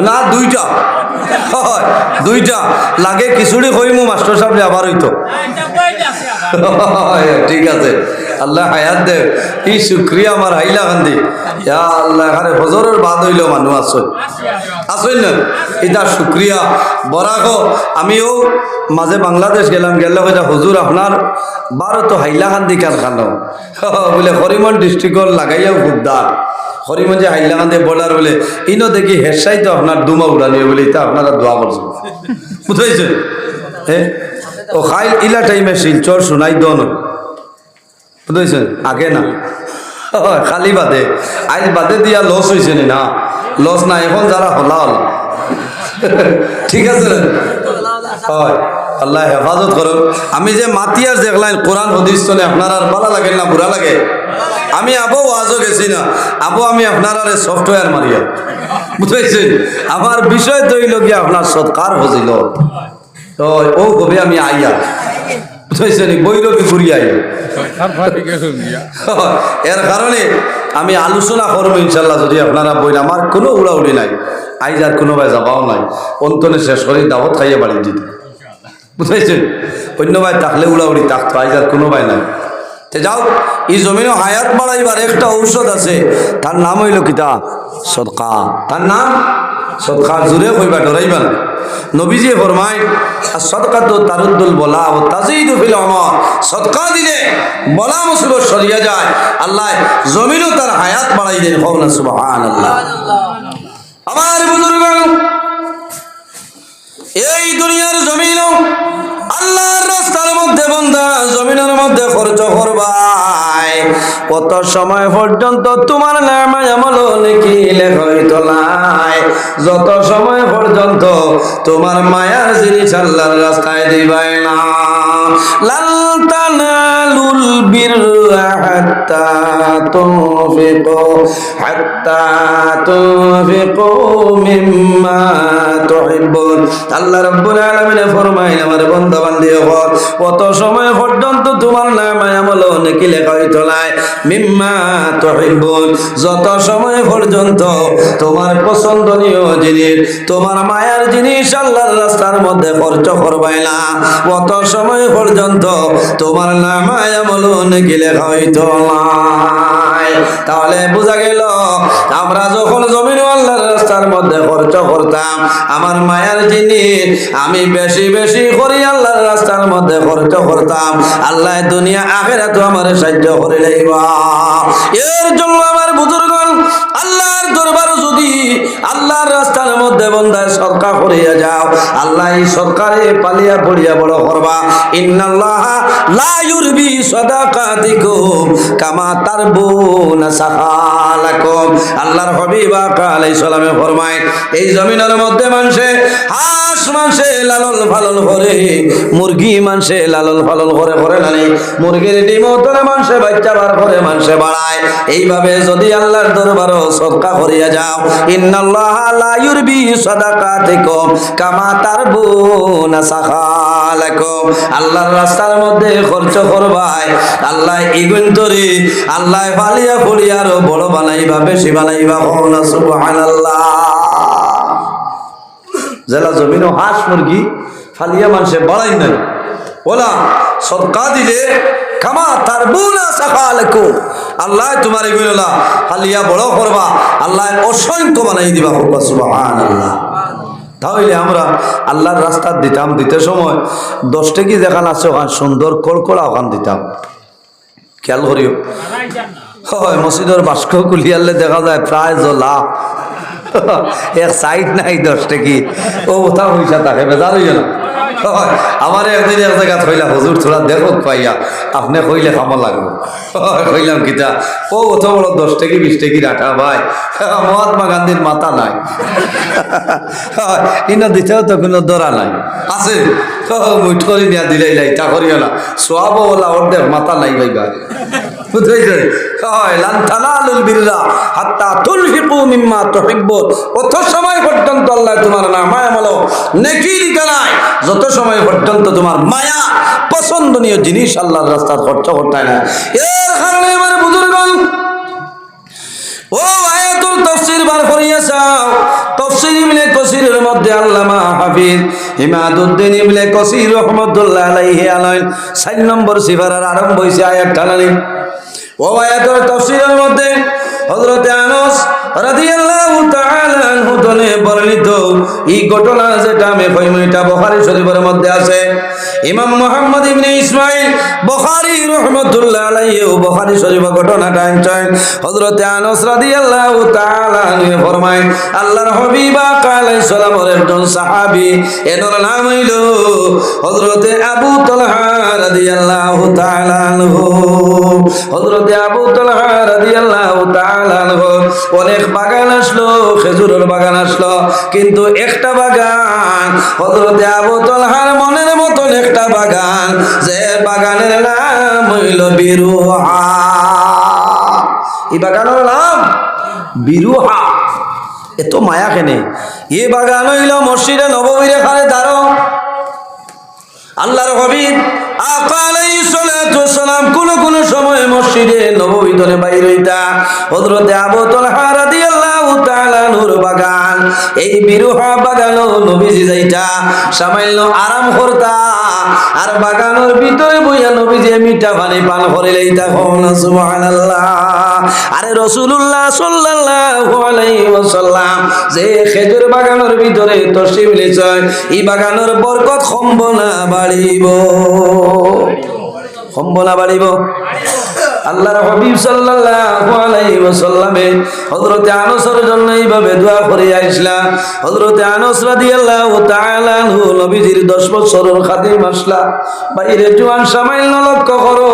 না দুইটা। দুইটা। লাগে খিচুড়ি কইমু মাস্টার সাহেব আবার। হইতো ঠিক আছে। আল্লাহ হায়াত দে। কি শুক্রিয়া আমার হাইলা কান্দি ইয়া আল্লাহ, এখানে হজরের বাদ হইল মানুষ আসই আসই না? এটা শুক্রিয়া। বরাক, আমিও মাঝে বাংলাদেশ গেলাম, গেলে কইটা হুজুর, আপনার বারো তো হাইলাকান্দি কারখানা বলে, হরিমন ডিস্ট্রিক্টর লাগাইয়াও খুবদার হরিমঞ্জে হাইলাকান্দি বলার বলে ইনো দেখি হেসাই তো আপনার দুমা উড়ানিও বলে এটা আপনারা দোয়া করছেন। বুঝাইছে হ্যাঁ ও খাইল ইলা টাইমে শিলচর শোনাই দন। বুঝাইছেন আগে না। খালি বাদে। আইজ বাদে দিয়া লস হয়েছে নি লস না এখন যারা হলা হল ঠিক আছে? হয়, আল্লাহ হেফাজত করুন। আমি যে মাতিয়ার দেখলাম কোরআন হদিস চলে আপনার আর ভালো লাগে না বুড়া লাগে? আমি আবো ওয়াজও গেছি না। আবো, আমি আপনার আর সফটওয়্যার মারিয়া। বুঝাইছেন আমার বিষয় তৈল গিয়ে আপনার সৎকার হছিল তো ও কবে, আমি আইয়া। বৈরবী ঘুরি আইয়া এর কারণে আমি আলোচনা করব ইনশাল্লাহ যদি আপনারা বই আমার কোনো উড়াউড়ি নাই। আইজ আর কোনো ভাই যাবাও নাই। অন্তনে শেষ করে দাওয়াত খাইয়ে বাড়ি দিতে। বুঝাইছেন? অন্য ভাই থাকলে উড়াউড়ি থাকতো আইজ আর কোনো ভাই নাই। তে যাও এই জমিনও হায়াত বাড়াইবার একটা ঔষধ আছে। তার নাম হইল কিতা? সদকা। তার নাম? সদকা জুড়ে কইবা ডরাইবা না। নবীজি ফরমাই সদকা তো তারুদ্দুল বলা ও তাজিদু ফিল আমর সদকা দিলে বলা মুসিবত সরিয়া যায়। আল্লাহ জমিনও তার হায়াত বাড়াই দেন হোক না সুবহানাল্লাহ। আমার বুজুর্গ এই দুনিয়ার জমিন আল্লাহর বন্ধা জমিনের মধ্যে খরচ করবাই কত সময় পর্যন্ত তোমার নামায় আমল নাকি লেখই তোলাই যত সময় পর্যন্ত তোমার মায়ার জিনিস আল্লাহর রাস্তায় দিবাই না। লাল বিররা হাত্তা তুনফিকু হাত্তা তুনফিকু মিম্মা তুহিব্বুন। আল্লাহ রাব্বুল আলামিন ফরমায় আমার কত সময় পর্যন্ত তোমার নামে আমল লেখা হইতো নাই, মিম্মা তুহিব্বুন। যত সময় পর্যন্ত তোমার পছন্দনীয় জিনিস, তোমার মায়ার জিনিস আল্লাহর রাস্তার মধ্যে খরচ করবাই না কত সময় পর্যন্ত তোমার নামায় আমল নাকি লেখা হইতো তাহলে বোঝা গেল, আমরা যখন জমিন আল্লাহর রাস্তার মধ্যে খরচ করতাম, আমার মায়ার জিনিস, আমি বেশি বেশি করি আল্লাহর রাস্তার মধ্যে খরচ করতাম। আল্লাহ দুনিয়া আখেরা তো আমার সাহায্য করে লইবা এর জন্য আমার বুজুর্গ আল্লাহর দরবার যদি আল্লাহর রাস্তার মধ্যে বন্ধায় সরকার করিয়া যাও, আল্লাহ এই সরকারে পালিয়া পড়িয়া বড় করবা। ইন্নাল্লাহ লা ইউরবি সাদাকাতিকুম, কামা সাহালাকুম আল্লাহর হাবিবা আলাইহিস সালামে ফরমায়, এই জমিনের মধ্যে মানুষে হাঁস মানুষে লালন পালন করে, মুরগি মানুষে লালন পালন করে করে না মুরগির ডিম তোলে মানুষে বাচ্চা বার করে মানুষে বাড়ায়। এইভাবে যদি আল্লাহর দরবারও সদকা করিয়া যাও, ইন্নাল্লাহ লা ইউরবি সাদাকাতিকুম কামা তারবুনা সাহালাকুম। আল্লাহর রাস্তার মধ্যে খরচ করবাই আল্লাহ ইগুন তরি, আল্লাহ ফালিয়া ফুলিয়া আরও বড় বানাইবা, বেশি বানাইবা হনা সুবহানাল্লাহ। জেলা জমিনও হাঁস মুরগি ফালিয়া মানুষে বাড়াই নাই, ওলা সদকা দিলে তার আল্লাহ বড় করবা, আল্লাহ অসংখ্য বানাই দিবা সুবহানাল্লাহ। তাহলে আমরা দিতাম দিতে সময় দেখান আছে দিতাম। খেয়াল করিও। হয়, মসজিদের বাস্ক কুলিয়ালে দেখা যায় প্রায় জলা এক সাইড নাই দশটা কি? ও কোথাও পয়সা থাকে, বেজার হইয়া না আমার একদিন এক জায়গা থইলা হুজুর থোড়া দেখো পাইয়া, আপনি কইলে কামো লাগবো। কইলাম কিতা, ও অত বড় দশ টাকি বিশ টাকি রাখা ভাই। মহাত্মা গান্ধীর মাথা নাই। ইনো দিতেও তো কোনো দরা নাই। আছে, মুঠ করে নিয়া দিলাই লাই তা করিও না। সোয়াবো ওলা অর্ধেক মাথা নাই ভাই ভাই। সময় না মায়া যত সময় মায়া না। এর কারণে আমার বুজুর্গণ, ও আয়াতুল তাফসীর বার করিয়া চাও তাফসীর ইবনে কাসিরের মধ্যে আল্লামা হাফিজ ইমাদউদ্দিন ইবনে কাসির রাহমাতুল্লাহ আলাইহি আলাইন 4 নম্বর সিফারার আরম্ভ হইছে আয়াত টানানি। ও আয়াতুল তাফসীরের মধ্যে হযরতে আনাস রাদিয়াল্লাহু তাআলা আনহু বর্ণিত এই ঘটনা যেটা আমি কইম এটা বুখারী শরীফের মধ্যে আছে। ইমাম মুহাম্মদ ইবনে ইসমাইল বুখারী রাহমাতুল্লাহ আলাইহি বুখারী শরীফের ঘটনাটা আনছেন হযরতে আনাস রাদিয়াল্লাহু তাআলা আনহু ফরমায়, আল্লাহর হাবিব আলাইহিস সালামের একজন সাহাবী এর নাম হইল হযরতে আবু তালহা রাদিয়াল্লাহু তাআলা আনহু। হযরতে আবু তালহা রাদিয়াল্লাহু তাআলা আনহু অনেক বাগান আসলো, খেজুরের বাগান আসলো, কিন্তু একটা বাগান হযরতে আবু তালহার মনের মতন একটা বাগান, যে বাগানের নাম হইল বিরুহা। এই বাগানের নাম বিরুহা। এত মায়া কেনে। এ বাগান হইল মসজিদে নববীরে খালে দাঁড়ো আল্লাহর হবিব কোন কোন সময় মসজিদে ধরে বাইর হইতা। হযরতে আবু তালহা রাদিয়াল্লাহু তাআলা নূর বাগান। এই বিরুহা বাগান নবীজি যাইতা সামান্য আরাম করতা। আর বাগানের ভিতরে বইয়া নবীজি মিঠা পানি পান করে লইতা কোন সুবহানাল্লাহ। আরে রাসূলুল্লাহ সাল্লাল্লাহু আলাইহি ওয়াসাল্লাম যে খেজুর বাগানের ভিতরে তশরিফ লিছয় এই বাগানের বরকত সম্ভ না বাড়িব। সম্ভ না বাড়িব? আল্লাহর হাবিব সাল্লাল্লাহু আলাইহি ওয়াসাল্লামে হযরতে আনসের জন্য এইভাবে দোয়া করে আইসলা হযরতে আনস রাদিয়াল্লাহু তাআলা আনহু নবীজির 10 বছরের খাদিম আসলা। বাইরে জোয়ান সামাইল লক্ষ্য করো,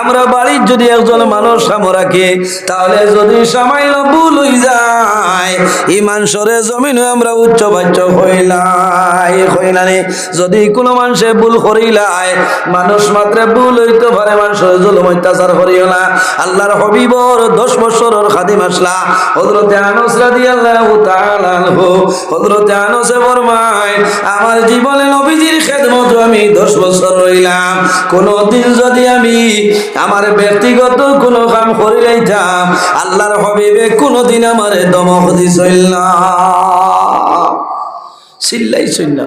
আমরা বাড়ির যদি একজন মানুষ সামো রাখে, তাহলে যদি সামাইল ভুল হই যায় ইমান সরে জমিনে আমরা উচ্চ বাচ্চ হইলাই হইলানি যদি কোনো মানুষে ভুল করিলাই মানুষ মাত্র ভুল হইতে পারে, মানুষের জুলুম অত্যাচার করিও না, আল্লাহর হবিবর দশ খাদিম আসলা। হজরতে আনস হজরতে আনসে আমার জীবনে নবীজির খেদমত আমি দশ বছর রইলাম। কোন দিন যদি আমি আমার ব্যক্তিগত কোনো কাম করি লাইতাম আল্লাহর হবিবে কোনদিন আমার দমক দিছিল না। চিল্লাই না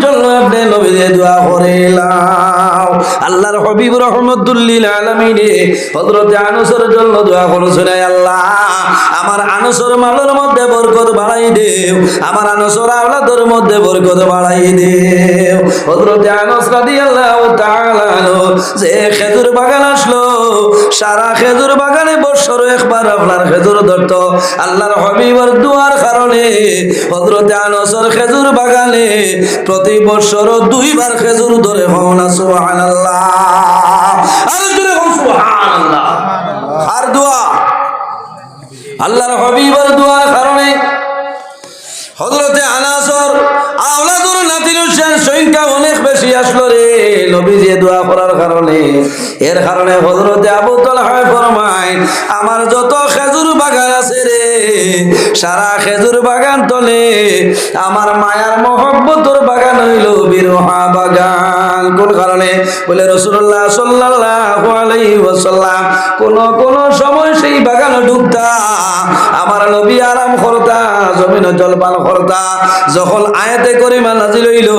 জন্য আপনি নবীরে দোয়া করিলাম আল্লাহর হাবিব রহমতুল্লিল আলামিনে হযরতে আনাসের জন্য খেজুর বাগান আসলো, সারা খেজুর বাগানে বছর একবার আপনার খেজুর ধরত। আল্লাহর হাবিবের দুয়ার কারণে আনাসের খেজুর বাগানে প্রতি বছর দুইবার খেজুর ধরে হওনা সুবহানাল্লাহ। আর দোয়া। আল্লাহর হবিবার দুয়ার আসলো রে নবীজি দোয়া করার কারণে। এর কারণে হজরতে আবু তালহা ফরমায়, আমার যত খেজুর বাগান আছে রে, সারা খেজুর বাগান তলে আমার মায়ার মহব্বতর বাগান হইল বিরোহা বাগান। কোন কারণে? বলে রসুল্লাহ সাল্লাল্লাহু আলাইহি ওয়াসাল্লাম কোন কোন সময় সেই বাগানে ঢুকতা আমার নবী আরাম করতা, জমিন জলপান করতা। যখন আয়াতে করিমা নাজি লইল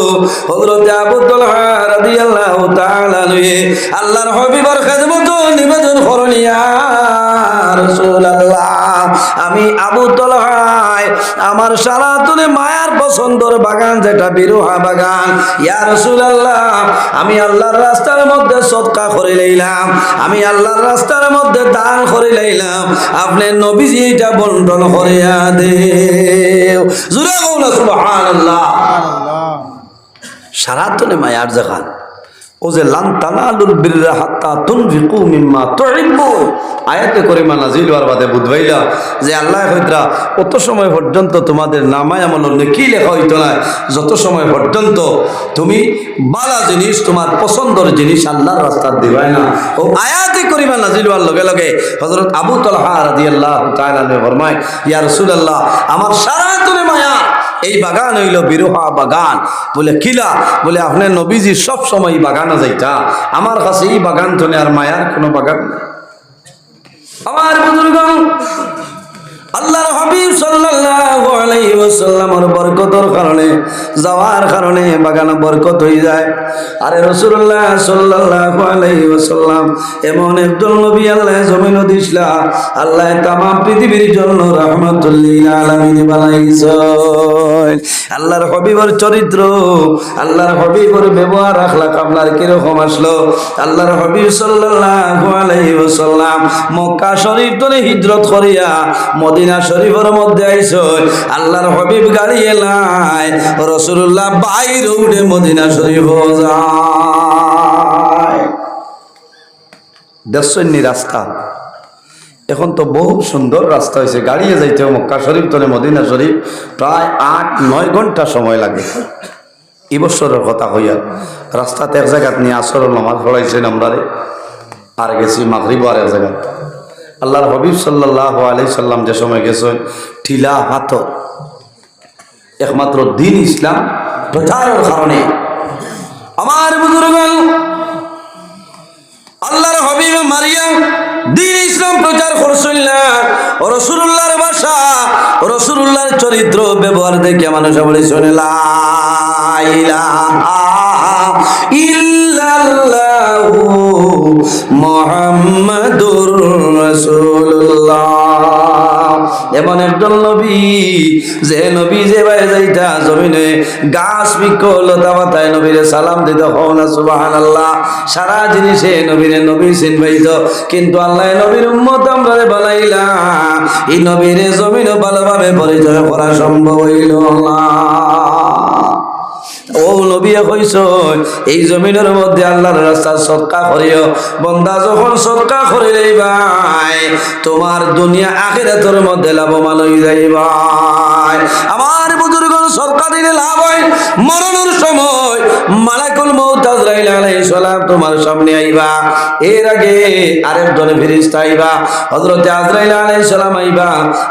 হজরতে আবু তলহা রাদিয়াল্লাহু তাআলা লয়ে আল্লাহর হাবিবের নিবেদন করনিয়া রাসূলুল্লাহ। আমি আবু তালহায় আমার সারা তুলে মায়ার পছন্দর বাগান যেটা বিরোহা বাগান। ইয়া রাসূলুল্লাহ আমি আল্লাহর রাস্তার মধ্যে সদকা করে লইলাম। আমি আল্লাহর রাস্তার মধ্যে দান করে লইলাম। আপনি নবীজি এটা বন্টন করিয়া জুরে কও না সুবহানাল্লাহ। সারা তুলে মায়ার জাগান। ও যে আয়াতে করিমা নাজিল হওয়ার বাদে বুধবাইলা যে, আল্লাহ হইতরা কত সময় পর্যন্ত তোমাদের নামায় আমল কি লেখা হইতো না। যত সময় পর্যন্ত তুমি বালা জিনিস, তোমার পছন্দের জিনিস আল্লাহর রাস্তার দিবাই না। ও আয়াতে করিমা নাজিল হওয়ার লগে লগে হযরত আবু তালহা রাদিয়াল্লাহু তাআলা ফরমায়, ইয়া রাসূলুল্লাহ, আমার সারা এই বাগান হইল বিরোহা বাগান। বলে, কিলা? বলে আপনার নবীজি সব সময় বাগানে যাইতা। আমার কাছে এই বাগান তো আর মায়ার কোনো বাগান আমার বুজুর্গ আল্লাহর হাবিব সাল্লাল্লাহু আলাইহি ওয়াসাল্লামের বরকতের কারণে, যাওয়ার কারণে বাগানে বরকত হয়ে যায়। আরে রাসূলুল্লাহ সাল্লাল্লাহু আলাইহি ওয়াসাল্লাম, এমন একজন নবী আল্লাহ জমিন দিছলা আল্লাহ তাম পৃথিবীর জন্য রহমাতুল্লিল আলামিন বানাইছেন। আল্লাহর হাবিবের চরিত্র, আল্লাহর হাবিবের ব্যবহার আখলাক আপনার কীরকম আসলো? আল্লাহর হাবিব সাল্লাল্লাহু আলাইহি ওয়াসাল্লাম মক্কা শরীফ থেকে হিজরত করিয়া মদিনা শরীফের মধ্যে আইসই আল্লাহর হাবিব গাড়ি এলাই রসুল্লাহ বাইরে উঠে মদিনা শরীফ যায়। রাস্তা? এখন তো বহু সুন্দর রাস্তা হয়েছে, গাড়িয়ে যাইতে মক্কা শরীফ তলে মদিনা শরীফ প্রায় আট, নয় ঘণ্টা সময় লাগে। এই বছরের কথা হইয়া, রাস্তাতে এক জায়গাত নিয়ে আসর নামাজ পড়াইছেন আমরা। আর গেছি মাগরিব আর এক জায়গায় আল্লাহর হবিব সাল্লাহ আলি সাল্লাম যে সময় গেছেন, ঠিলা হাতর একমাত্র দিন ইসলাম প্রচারের কারণে। আমার বুজুর্গ আল্লাহর হবিব মারিয়া দিন ইসলাম প্রচার করছিল না। রসুল্লাহর ভাষা রসুল্লাহর চরিত্র ব্যবহার দেখে মানুষ বলে, শোনে, লা ইলাহা ইল্লাল্লাহু মুহাম্মাদুর এমন একজন নবী, যে নবী যে ভাই জমিনে গাছ নবীরে সালাম দিত হওনা সুবাহান আল্লাহ সারা জিনিসে নবীরে নবী চিন পাইত কিন্তু আল্লাহ নবীর উম্মত আমরা বানাইলা এই নবীরে জমিনও ভালোভাবে পরিচয় করা সম্ভব হইল না। ও নবী কইস এই জমিনের মধ্যে আল্লাহর রাস্তা সৎকা করিও। বন্দা যখন সৎকা করিলে ভাই, তোমার দুনিয়া আখিরাতের মধ্যে লাভবান হয়ে যাই ভাই। আমার বুজুর্গ সরকার দিলে লাভ হয়, মরণের সময় মালাকুল মৌত আজরাইল আলাইহিস সালাম তোমার সামনে আইবা। এর আগে আরেকজন ফেরেশতা আইবা, হযরত আজরাইল আলাইহিস সালাম আইবা।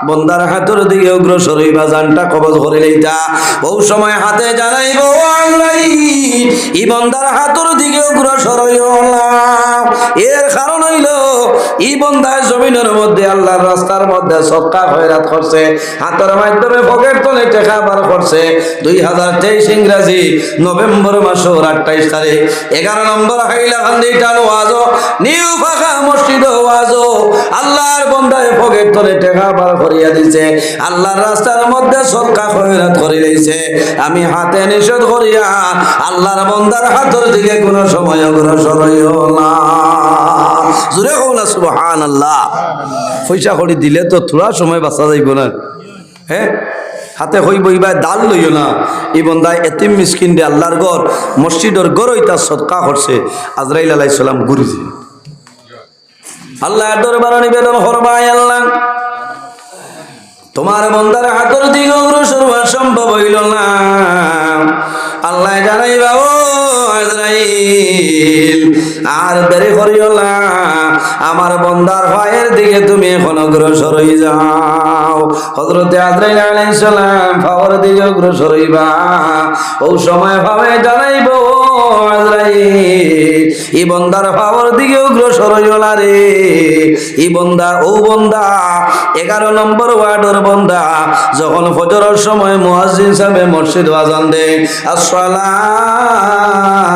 বন্দার হাতের দিকে অগ্রসর হইবা, জানটা কবজ করে লইতা বহু সময় হাতে জানাইব আল্লাহ ই বন্দার হাতের দিকে অগ্রসর হইও না। এর কারণ হইল ই বন্দায় জমিনের মধ্যে আল্লাহর রাস্তার মধ্যে করছে, হাতের মাধ্যমে পকেট তলে টেকা বার করছে। দুই হাজার তেইশ ইংরাজি, নভেম্বর মাসের তারিখ। এগারো নম্বর দিছে। আমি হাতে নিষেধ করিয়া আল্লাহর বন্দার হাতের দিকে কোনো সময় অগ্রসর হইও না। জুড়ে না সুবহান আল্লাহ পয়সা করি দিলে তো থোড়া সময় বাঁচা যাইব না। হ্যাঁ হাতে দাল লইও না। এতিম মিসকিন দে আল্লাহর মসজিদর গড়ই তার সৎকা করছে। আজরাইল আলাই সালাম গুরুজি আল্লাহ নিবেদন করবাই আল্লাহ। তোমার হাতের দিকে অগ্রসর সম্ভব হইল না। আল্লাহ জানাইবা, ও আর দেরি করিও আমার বন্দার ভাইয়ের দিকে তুমি এখন অগ্রসর হয়ে যাও। হজরতে আজরাইল আলাইহিস সালাম ফাওয়ার দিকে অগ্রসর হইবা। ও সময় ভাবে জানাইব এই বন্দার ফাওয়ার দিকে অগ্রসর হইও রে। এই বন্দা, ও বন্দা, এগারো নম্বর ওয়ার্ডের বন্দা, যখন ফজরের সময় মুয়াজ্জিন সাহেব মসজিদ আজান দে আসসালাতু খায়রুম মিনাল নাওম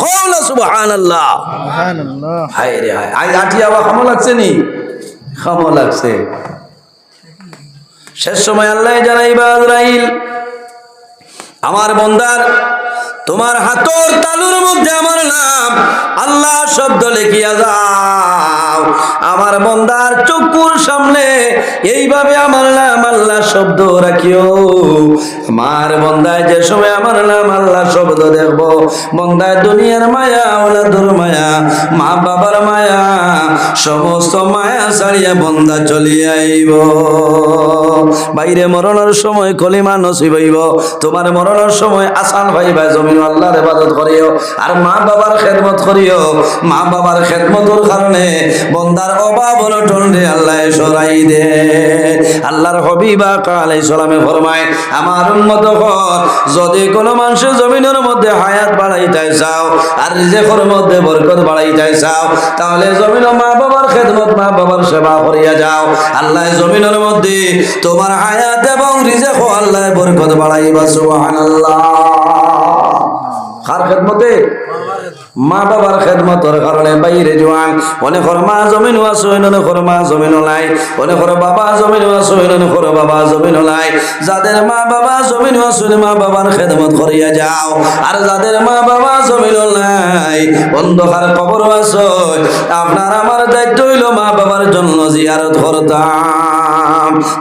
হল সুবহানাল্লাহ। সুবহানাল্লাহ। হায় রে হায়। আজ আটি আবার খামো লাগছে নি? খামো লাগছে। শেষ সময় আল্লাহ জানাই আমার বন্দার তোমার হাতর তালুর মধ্যে আমার নাম আল্লাহ শব্দ লিখিয়া যাও আমার বন্দার চকুর সামনে এইভাবে আমার নাম আল্লাহ শব্দ রাখিও। আমার বন্দায় যে সময় আমার নাম আল্লাহ শব্দ দেখব, বন্দায় দুনিয়ার মায়া, ওলাদুর মায়া, মা বাবার মায়া, সমস্ত মায়া ছাড়িয়া বন্দা চলিয়া আইব। বাইরে মরণের সময় কলিমা নসিব হইব, তোমার মরণের সময় আসান ভাইবা, জমিন আল্লাহর ইবাদত করিও, আর মা বাবার খেদমত করিও। মা বাবার খেদমতর কারণে বন্দার অভাব হলো টন্ডে আল্লাহ সরাই দে। আল্লাহর হবিবা কালাই সালামে ফরমায়, আমার উন্মত কর যদি কোনো মানুষের জমিনের মধ্যে হায়াত বাড়াইতে চাও, আর রিজেকর মধ্যে বরকত বাড়াইতে চাও, তাহলে জমিন মা বাবার খেদমত মা বাবার সেবা করিয়া যাও। আল্লাহ জমিনের মধ্যে তোমার হায়াত এবং রিজেক আল্লাহ বরকত বাড়াইবা, সুবহানাল্লাহ। কার খেদমতে? মা বাবার খেদমতর কারণে বাইরে জোয়ান অনেকর মা জমিন আসইন অনেকর মা জমিন নাই অনেকর বাবা জমিন আসইন অনেকর বাবা জমিন নাই যাদের মা বাবা জমিন আসইন মা বাবার খেদমত করিয়া যাও, আর যাদের মা বাবা জমিন নাই অন্ধকার কবর আসয় আপনার আমার দায়িত্ব হইল মা বাবার জন্য জিয়ারত করতাম।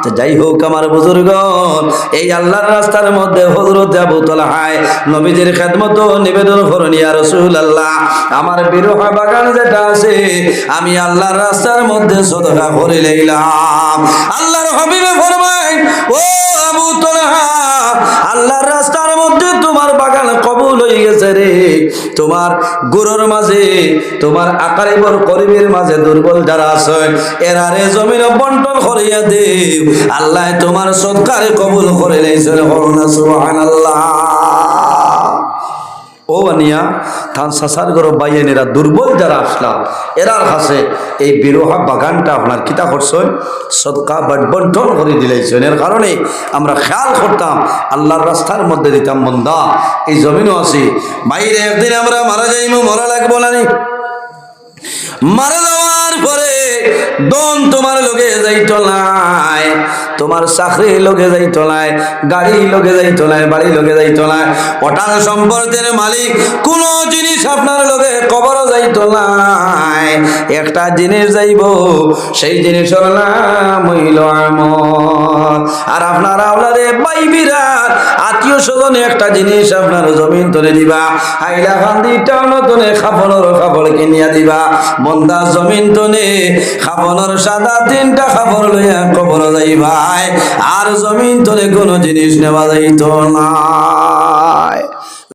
তো যাই হোক আমার বুজুর্গ এই আল্লাহর রাস্তার মধ্যে হজরত আবু হায় নবীদের খেদমত নিবেদন করুন রসুল আল্লাহ আমার বিরোহা বাগান যেটা আছে, আমি আল্লাহর রাস্তার মধ্যে সদকা করে লইলাম আল্লাহর হবিবে ফরমাই ও আবু তোলা আল্লাহর রাস্তার মধ্যে তোমার বাগান কবুল হয়ে গেছে রে। তোমার গুরুর মাঝে, তোমার আকারে বর করিমের মাঝে দুর্বল যারা আছে এরারে জমির বন্টন করিয়া দে আল্লাহ তোমার সৎকারে কবুল করে নেই সুবহানাল্লাহ। ও আনিয়া থান সাসার গর বাইয়েন এরা দুর্বল যারা আসলাম এরার কাছে এই বিরোহা বাগানটা আপনার কিতা করছেন? সদকা বাট বন্টন করে দিলাইছেন। এর কারণে আমরা খেয়াল করতাম, আল্লাহর রাস্তার মধ্যে দিতাম মন্দা এই জমিনও আছে। বাইরে একদিন আমরা মারা যাইমু, মরা লাগবো না? মারা দন তোমার লোকে যাইতো নাই, তোমার চাকরি লোকে যাইতো নাই, গাড়ি লোকে যাইতো নাই, বাড়ি লোকে যাইতো নাই অটাল সম্পদের মালিক, কোন জিনিস আপনার লোকে কবরও যাইতো নাই। একটা জিনিস যাইব, সেই জিনিসের নাম হইল আমল। আর আপনার আওলারে বাইবিরা আত্মীয় স্বজনে একটা জিনিস আপনার জমিন তুলে দিবা হাইলা খান্দি টাউন তনে খাপনের খাপড় কিনিয়া দিবা বন্দা জমিন তনে খাপনের সাদা তিনটা খাবর লইয়া কবর যাইবাই। আর জমিন তোলে কোনো জিনিস নেওয়া যাইত না।